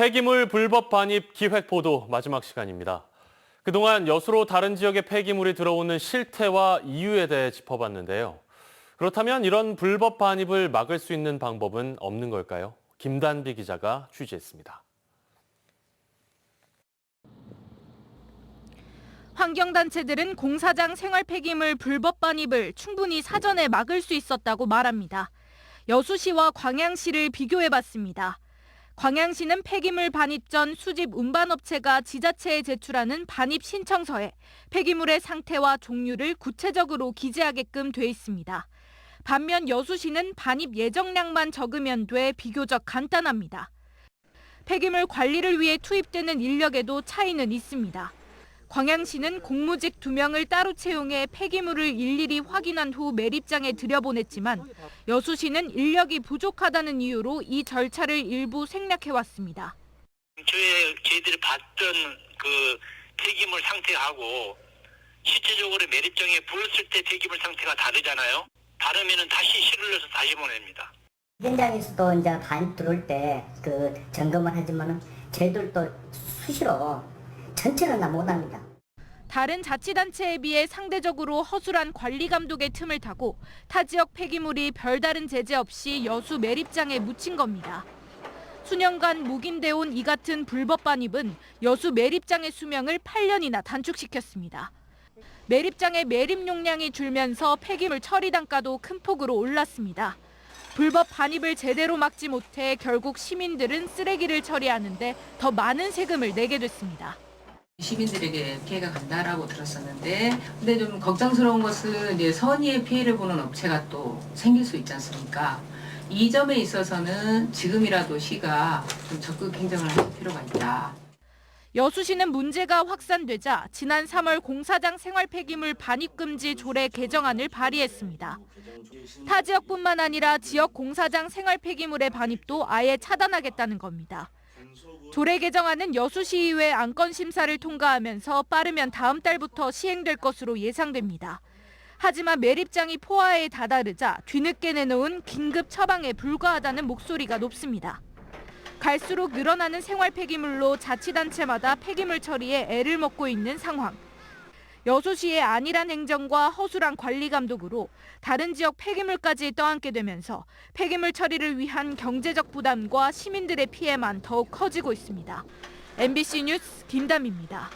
폐기물 불법 반입 기획 보도 마지막 시간입니다. 그동안 여수로 다른 지역의 폐기물이 들어오는 실태와 이유에 대해 짚어봤는데요. 그렇다면 이런 불법 반입을 막을 수 있는 방법은 없는 걸까요? 김단비 기자가 취재했습니다. 환경단체들은 공사장 생활 폐기물 불법 반입을 충분히 사전에 막을 수 있었다고 말합니다. 여수시와 광양시를 비교해봤습니다. 광양시는 폐기물 반입 전 수집 운반업체가 지자체에 제출하는 반입 신청서에 폐기물의 상태와 종류를 구체적으로 기재하게끔 돼 있습니다. 반면 여수시는 반입 예정량만 적으면 돼 비교적 간단합니다. 폐기물 관리를 위해 투입되는 인력에도 차이는 있습니다. 광양시는 공무직 2명을 따로 채용해 폐기물을 일일이 확인한 후 매립장에 들여보냈지만 여수시는 인력이 부족하다는 이유로 이 절차를 일부 생략해왔습니다. 저희 저희들이 봤던 그 폐기물 상태하고 실제적으로 매립장에 불었을 때 폐기물 상태가 다르잖아요. 다르면은 다시 실을러서 다시 보냅니다. 현장에서도 이제 반입 들어올 때 그 점검을 하지만은 저희들도 수시로 전체는 다 못합니다. 다른 자치단체에 비해 상대적으로 허술한 관리 감독의 틈을 타고 타 지역 폐기물이 별다른 제재 없이 여수 매립장에 묻힌 겁니다. 수년간 묵인돼 온 이 같은 불법 반입은 여수 매립장의 수명을 8년이나 단축시켰습니다. 매립장의 매립 용량이 줄면서 폐기물 처리 단가도 큰 폭으로 올랐습니다. 불법 반입을 제대로 막지 못해 결국 시민들은 쓰레기를 처리하는데 더 많은 세금을 내게 됐습니다. 시민들에게 피해가 간다라고 들었었는데 근데 좀 걱정스러운 것은 이제 선의의 피해를 보는 업체가 또 생길 수 있지 않습니까? 이 점에 있어서는 지금이라도 시가 좀 적극 행정을 할 필요가 있다. 여수시는 문제가 확산되자 지난 3월 공사장 생활 폐기물 반입 금지 조례 개정안을 발의했습니다. 타 지역뿐만 아니라 지역 공사장 생활 폐기물의 반입도 아예 차단하겠다는 겁니다. 조례 개정안은 여수시의회 안건 심사를 통과하면서 빠르면 다음 달부터 시행될 것으로 예상됩니다. 하지만 매립장이 포화에 다다르자 뒤늦게 내놓은 긴급 처방에 불과하다는 목소리가 높습니다. 갈수록 늘어나는 생활 폐기물로 자치단체마다 폐기물 처리에 애를 먹고 있는 상황. 여수시의 안일한 행정과 허술한 관리 감독으로 다른 지역 폐기물까지 떠안게 되면서 폐기물 처리를 위한 경제적 부담과 시민들의 피해만 더욱 커지고 있습니다. MBC 뉴스 김담입니다.